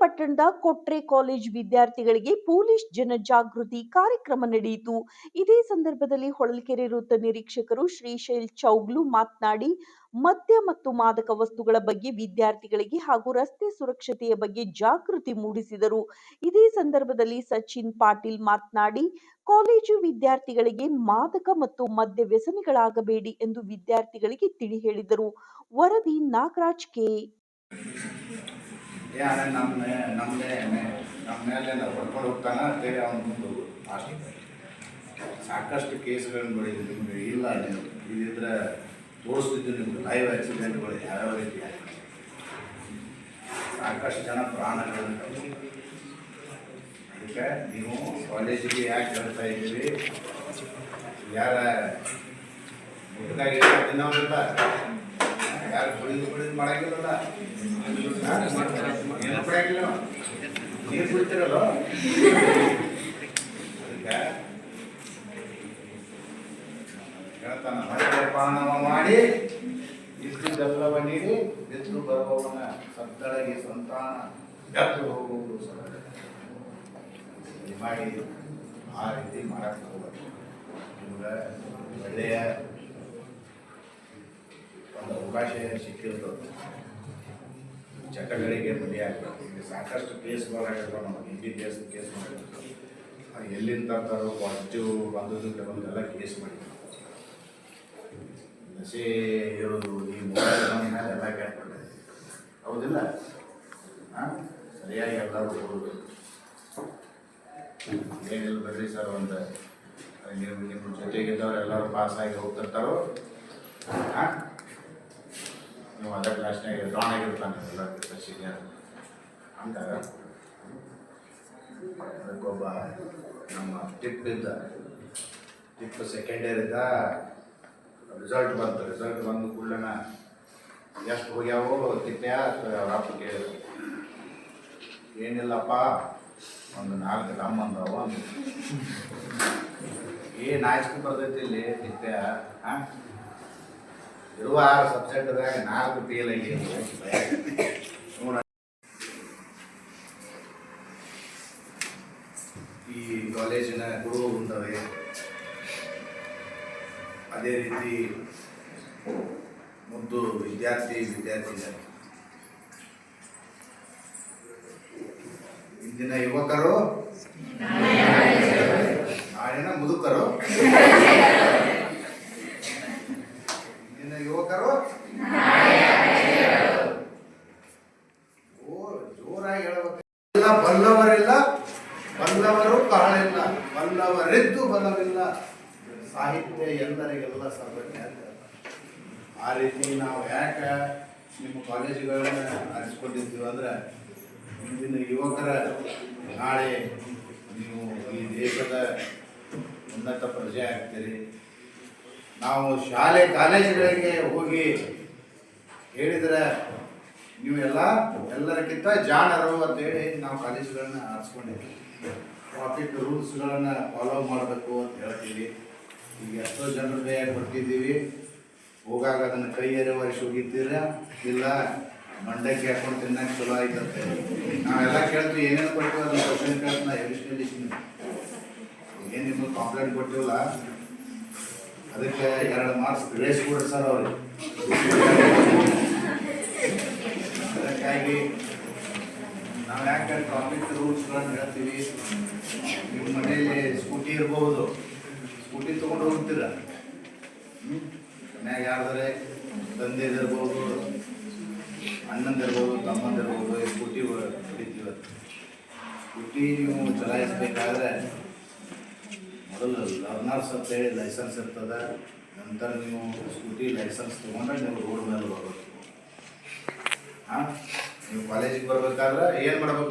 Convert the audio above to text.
ಪಟ್ಟಣದ ಕೊಟ್ರೆ ಕಾಲೇಜ್ ವಿದ್ಯಾರ್ಥಿಗಳಿಗೆ ಪೊಲೀಸ್ ಜನಜಾಗೃತಿ ಕಾರ್ಯಕ್ರಮ ನಡೆಯಿತು. ಇದೇ ಸಂದರ್ಭದಲ್ಲಿ ಹೊಳಲ್ಕೆರೆ ವೃತ್ತ ನಿರೀಕ್ಷಕರು ಶ್ರೀಶೈಲ್ ಚೌಗ್ಲು ಮಾತನಾಡಿ, ಮದ್ಯ ಮತ್ತು ಮಾದಕ ವಸ್ತುಗಳ ಬಗ್ಗೆ ವಿದ್ಯಾರ್ಥಿಗಳಿಗೆ ಹಾಗೂ ರಸ್ತೆ ಸುರಕ್ಷತೆಯ ಬಗ್ಗೆ ಜಾಗೃತಿ ಮೂಡಿಸಿದರು. ಇದೇ ಸಂದರ್ಭದಲ್ಲಿ ಸಚಿನ್ ಪಾಟೀಲ್ ಮಾತನಾಡಿ, ಕಾಲೇಜು ವಿದ್ಯಾರ್ಥಿಗಳಿಗೆ ಮಾದಕ ಮತ್ತು ಮದ್ಯ ವ್ಯಸನಿಗಳಾಗಬೇಡಿ ಎಂದು ವಿದ್ಯಾರ್ಥಿಗಳಿಗೆ ತಿಳಿ ಹೇಳಿದರು. ವರದಿ ನಾಗರಾಜ್ ಕೆ. ಅಣ್ಣ ನಮ್ಮ ನಮ್ಮದೇ ನಮ್ಮ ಮೇಲೆ ನಾವು ಹೊಡ್ಕೊಂಡು ಹೋಗ್ತಾನೆ ಅಂತೇಳಿ ಅವ್ನು ಮುಂದೆ ಆಸ್ತಿ ಸಾಕಷ್ಟು ಕೇಸ್ಗಳನ್ನು ನೋಡಿದ್ವಿ ನಿಮಗೆ ಇಲ್ಲ ನೀವು ಇದಿದ್ರೆ ತೋರಿಸ್ತಿದ್ದು ನಿಮ್ಗೆ ಲೈವ್ ಆಕ್ಸಿಡೆಂಟ್ಗಳು ಯಾವ್ಯಾವ ರೀತಿ. ಸಾಕಷ್ಟು ಜನ ಪ್ರಾಣಗಳನ್ನು ಅದಕ್ಕೆ ನೀವು ಕಾಲೇಜಿಗೆ ಯಾಕೆ ಹೇಳ್ತಾ ಇದ್ದೀವಿ ಯಾರ ಮುಟ್ಟಾಗಿ ತಿನ್ನೋರಿಲ್ಲ? ಯಾರು ಕುಡಿದು ಕುಡಿದು ಮಾಡಂಗಿಲ್ಲಲ್ಲ ಏನು ಕುಡಿಯಂಗಿಲ್ಲ ನೀರು ಕುಡಿತಿರಲ್ಲ ಅದಕ್ಕೆ ಹೇಳ್ತಾನ ಮದ್ಯಪಾನವ ಮಾಡಿ ಇಷ್ಟು ಗಲ್ಲವ ನೀಡಿ ಬಿದ್ದು ಬರುವವನ ಸದ್ದಳಗೆ ಸಂತಾನ ಗತ್ತು ಹೋಗುವುದು ಮಾಡಿ ಆ ರೀತಿ ಮಾಡಕ್ಕೆ ಹೋಗ್ಬೇಕು ನಿಮ್ಗೆ ಒಳ್ಳೆಯ ಒಂದು ಅವಕಾಶ ಸಿಕ್ಕಿರ್ತದೆ. ಚಟಗಳಿಗೆ ಬಲಿಯಾಗ್ತದೆ ಈಗ ಸಾಕಷ್ಟು ಕೇಸ್ಗಳಾಗಿರ್ತಾವೆ ನಮ್ಮ ಹಿಂದಿ ಕೇಸ್ ಕೇಸ್ ಮಾಡಿರ್ತಾರೆ ಎಲ್ಲಿಂದ ತರೋ ಪಾಸಿಟಿವ್ ಬಂದದ್ದು ಕೆಲವೊಂದೆಲ್ಲ ಕೇಸ್ ಮಾಡಿದ್ದಾರೆ ನಶೆ ಇರೋದು ಈ ಮೊಬೈಲ್ ಎಲ್ಲ ಕೇಳ್ಕೊಂಡೆ. ಹೌದಿಲ್ಲ? ಹಾಂ ಸರಿಯಾಗಿ ಎಲ್ಲರೂ ಕೊಡೋದು ಏನಿಲ್ಲ ಬರ್ರಿ ಸರ್, ಒಂದು ನಿಮ್ಮ ನಿಮ್ಮ ಜೊತೆಗಿದ್ದವ್ರು ಎಲ್ಲರೂ ಪಾಸಾಗಿ ಹೋಗ್ತಿರ್ತಾರೋ? ಹಾಂ ನೀವು ಅದೇ ಕ್ಲಾಸ್ನಾಗ ಡಾನ್ ಆಗಿರ್ತಾನೆ ಎಲ್ಲ ಸೀನಿಯರ್ ಅಂದಾಗ ಅದಕ್ಕೊಬ್ಬ ನಮ್ಮ ಟಿಪ್ ಇದ್ದ ಟಿಪ್ ಸೆಕೆಂಡ್ ಇಯರ್ ಇದ್ದ ರಿಸಲ್ಟ್ ಬಂತು. ರಿಸಲ್ಟ್ ಬಂದ ಕೂಡಲೇ ಎಷ್ಟು ಹೋಗ್ಯಾವೋ ತಿಪ್ಪೆ ಅಪ್ಪ ಕೇಳಿದ್ರು. ಏನಿಲ್ಲಪ್ಪ, ಒಂದು ನಾಲ್ಕು ಡಮ್ ಅಂದವ ಏನು ಆಯ್ಸ್ಕೊಂಡು ಬರ್ತೈತಿ ಇಲ್ಲಿ ತಿಪ್ಪೆ ಹಾಂ? ಇರುವ ಆರು ಸಬ್ಜೆಕ್ಟ್ದಾಗ ನಾಲ್ಕು ಫೇಲ್ ಆಗಿ ಈ ಕಾಲೇಜಿನ ಗುರು ಬಂದವೆ ಅದೇ ರೀತಿ ಮುದ್ದು ವಿದ್ಯಾರ್ಥಿ ವಿದ್ಯಾರ್ಥಿ ಇಂದಿನ ಯುವಕರು ನಾಳಿನ ಮುದುಕರು. ಬಲ್ಲವರಿದ್ದು ಬಲವಿಲ್ಲ. ಸಾಹಿತ್ಯ ಎಲ್ಲರಿಗೆಲ್ಲ ಅಂತ. ಆ ರೀತಿ ನಾವು ಯಾಕೆ ನಿಮ್ಮ ಕಾಲೇಜುಗಳನ್ನ ಆರಿಸ್ಕೊಂಡಿದ್ದೀವಿ ಅಂದ್ರೆ ಇಂದಿನ ಯುವಕರ ನಾಳೆ ನೀವು ಈ ದೇಶದ ಉನ್ನತ ಪ್ರಜೆ ಆಗ್ತೀರಿ. ನಾವು ಶಾಲೆ ಕಾಲೇಜುಗಳಿಗೆ ಹೋಗಿ ಹೇಳಿದ್ರೆ ನೀವೆಲ್ಲ ಎಲ್ಲ, ಎಲ್ಲರಿಗಿಂತ ಜಾಣರು ಅಂತೇಳಿ ನಾವು ಕಾಲೇಜುಗಳನ್ನ ಆರಿಸ್ಕೊಂಡಿದ್ದೀವಿ. ಟ್ರಾಫಿಕ್ ರೂಲ್ಸ್ಗಳನ್ನು ಫಾಲೋ ಮಾಡಬೇಕು ಅಂತ ಹೇಳ್ತೀವಿ. ಈಗ ಎಷ್ಟೋ ಜನರ ಕೈಯಾಗಿ ಬರ್ತಿದ್ದೀವಿ ಹೋಗಾಗ ಅದನ್ನು ಕೈಯೇರಿ ವರ್ಷ ಹೋಗಿದ್ದೀರ ಇಲ್ಲ, ಮಂಡಕ್ಕಿ ಹಾಕೊಂಡು ತಿನ್ನಕ್ಕೆ ಚಲೋ ಆಯ್ತಂತೆ. ನಾವೆಲ್ಲ ಕೇಳ್ತೀವಿ, ಏನೇನು ಕೊಡ್ತೀವಿ ಅದನ್ನ ಕ್ವಶನ್ ಕೇಳ್ತಾ ಎವಿಸ್ಟಲ್ಲಿ ಏನು ನಿಮಗೆ ಕಾಂಪ್ಲೇಂಟ್ ಕೊಟ್ಟಿವಲ್ಲ ಅದಕ್ಕೆ ಎರಡು ಮಾರ್ಕ್ಸ್ ಗ್ರೇಸ್ ಕೊಡ್ರಿ ಸರ್ ಅವ್ರಿಗೆ. ಅದಕ್ಕಾಗಿ ನಾವು ಯಾಕೆ ಟ್ರಾಫಿಕ್ ರೂಲ್ಸ್ಗಳನ್ನು ಹೇಳ್ತೀವಿ. ನಿಮ್ಮ ಮನೆಯಲ್ಲಿ ಸ್ಕೂಟಿ ಇರ್ಬೋದು. ಸ್ಕೂಟಿ ತೊಗೊಂಡು ಹೋಗ್ತೀರ? ಮನ್ಯಾಗ ಯಾರ್ದಾರೆ ತಂದೆದಿರ್ಬೋದು ಅಣ್ಣಂದಿರ್ಬೋದು ತಮ್ಮಂದಿರ್ಬೋದು ಸ್ಕೂಟಿ ಹೊಡಿತೀವಿ ಸ್ಕೂಟಿ ನೀವು ಚಲಾಯಿಸ್ಬೇಕಾದ್ರೆ ಮೊದಲು ಲರ್ನರ್ಸ್ ಅಂತ ಹೇಳಿ ಲೈಸೆನ್ಸ್ ಇರ್ತದೆ. ನಂತರ ನೀವು ಸ್ಕೂಟಿ ಲೈಸೆನ್ಸ್ ತೊಗೊಂಡ್ರೆ ನೀವು ರೋಡ್ ಮೇಲೆ ಬರಬೇಕು ಹಾಂ ನೀವು ಕಾಲೇಜಿಗೆ ಬರ್ಬೇಕಾದ್ರೆ ಏನು ಮಾಡ್ಬೇಕು